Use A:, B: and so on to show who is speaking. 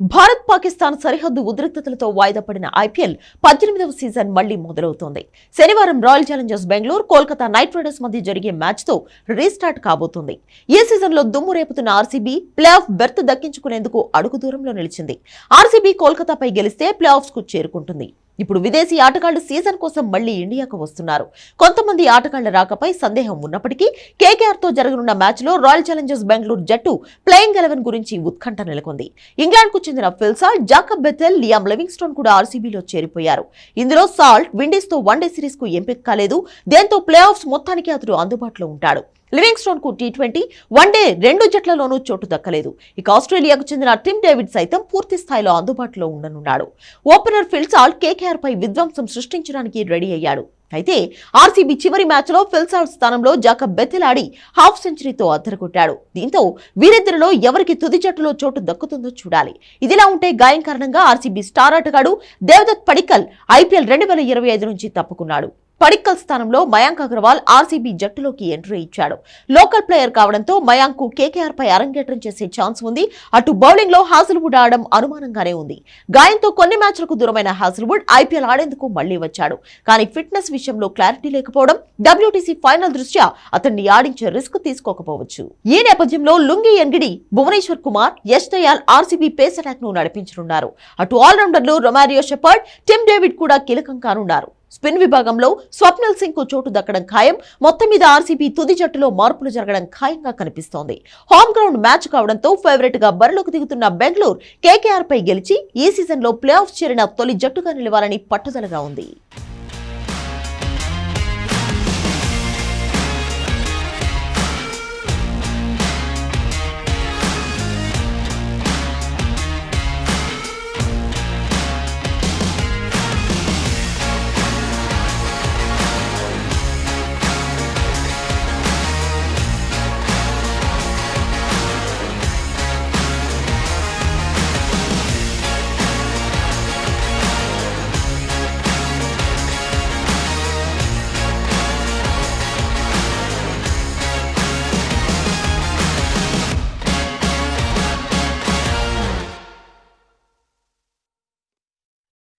A: భారత్ పాకిస్తాన్ సరిహద్దు ఉద్రిక్తతలతో వాయిదా పడిన ఐపీఎల్ పద్దెనిమిదవ సీజన్ మళ్ళీ మొదలవుతోంది. శనివారం royal challengers Bengaluru Kolkata knight riders మధ్య జరిగే మ్యాచ్తో రీస్టార్ట్ కాబోతోంది. ఈ సీజన్లో దుమ్ము రేపుతున్న ఆర్సీబీ ప్లే ఆఫ్ బెర్త్ దక్కించుకునేందుకు అడుగు దూరంలో నిలిచింది. ఆర్సీబీ కోల్కతాపై గెలిస్తే ప్లే ఆఫ్స్కు చేరుకుంటుంది. ఇప్పుడు విదేశీ ఆటగాళ్ళు సీజన్ కోసం మళ్ళీ ఇండియాకు వస్తున్నారు. కొంతమంది ఆటగాళ్ళ రాకపై సందేహం ఉన్నప్పటికీ కేకేఆర్తో జరగనున్న మ్యాచ్లో రాయల్ ఛాలెంజర్స్ బెంగళూరు జట్టు ప్లేయింగ్ ఎలెవెన్ గురించి ఉత్కంఠ నెలకొంది. ఇంగ్లాండ్కు చెందిన Phil Salt Jacob Bethell Liam Livingstone కూడా ఆర్సీబీలో చేరిపోయారు. ఇందులో సాల్ట్ విండీస్తో వన్డే సిరీస్కు ఎంపిక కాలేదు. దీంతో ప్లే ఆఫ్స్ మొత్తానికి అతడు అందుబాటులో ఉంటాడు. లివింగ్స్టోన్కు టీ ట్వంటీ వన్డే రెండు జట్లలోనూ చోటు దక్కలేదు. ఇక ఆస్ట్రేలియాకు చెందిన టిమ్ డేవిడ్ సైతం పూర్తి స్థాయిలో అందుబాటులో ఉండనున్నాడు. ఓపెనర్ ఫిల్సాల్ కేకేఆర్ పై విధ్వంసం సృష్టించడానికి రెడీ అయ్యాడు. అయితే ఆర్సీబీ చివరి మ్యాచ్లో ఫిల్సాల్ స్థానంలో జాకబ్ బెతిలాడి హాఫ్ సెంచరీతో అద్దరగొట్టాడు. దీంతో వీరిద్దరిలో ఎవరికి తుది జట్టులో చోటు దక్కుతుందో చూడాలి. ఇదిలా ఉంటే గాయం కారణంగా ఆర్సీబీ స్టార్ ఆటగాడు దేవదత్ పడికల్ ఐపీఎల్ రెండు వేల ఇరవై ఐదు నుంచి తప్పుకున్నాడు. పడిక్కల్ స్థానంలో మయాంక్ అగర్వాల్ ఆర్సీబీ జట్టులోకి ఎంట్రీ ఇచ్చాడు. లోకల్ ప్లేయర్ కావడంతో మయాంక్కు కేకేఆర్ పై అరంగేట్రం చేసే ఛాన్స్ ఉంది. అటు బౌలింగ్లో హాజల్వుడ్ ఆడడం అనుమానంగానే ఉంది. గాయంతో కొన్ని మ్యాచ్లకు దూరమైన హాజల్వుడ్ ఐపీఎల్ ఆడేందుకు మళ్ళీ వచ్చాడు. కానీ ఫిట్నెస్ విషయంలో క్లారిటీ లేకపోవడం డబ్ల్యూటీసీ ఫైనల్ దృష్ట్యా అతన్ని ఆడించే రిస్క్ తీసుకోకపోవచ్చు. ఈ నేపథ్యంలో Lungi Ngidi Bhuvneshwar Kumar Yash Dayal RCB pace అటాక్ను నడిపించనున్నారు. అటు ఆల్రౌండర్లు రొమారియో షెపర్డ్ టిమ్ డేవిడ్ కూడా కీలకం కానున్నారు స్పిన్ విభాగంలో స్వప్నల్ సింగ్కు చోటు దక్కడం ఖాయం. మొత్తం మీద ఆర్సీబీ తుది జట్టులో మార్పులు జరగడం ఖాయంగా కనిపిస్తోంది. హోమ్ గ్రౌండ్ మ్యాచ్ కావడంతో ఫేవరెట్గా బరిలోకి దిగుతున్న బెంగళూరు కేకేఆర్ పై గెలిచి ఈ సీజన్లో ప్లే ఆఫ్ చేరిన తొలి జట్టుగా నిలవాలని పట్టుదలగా ఉంది.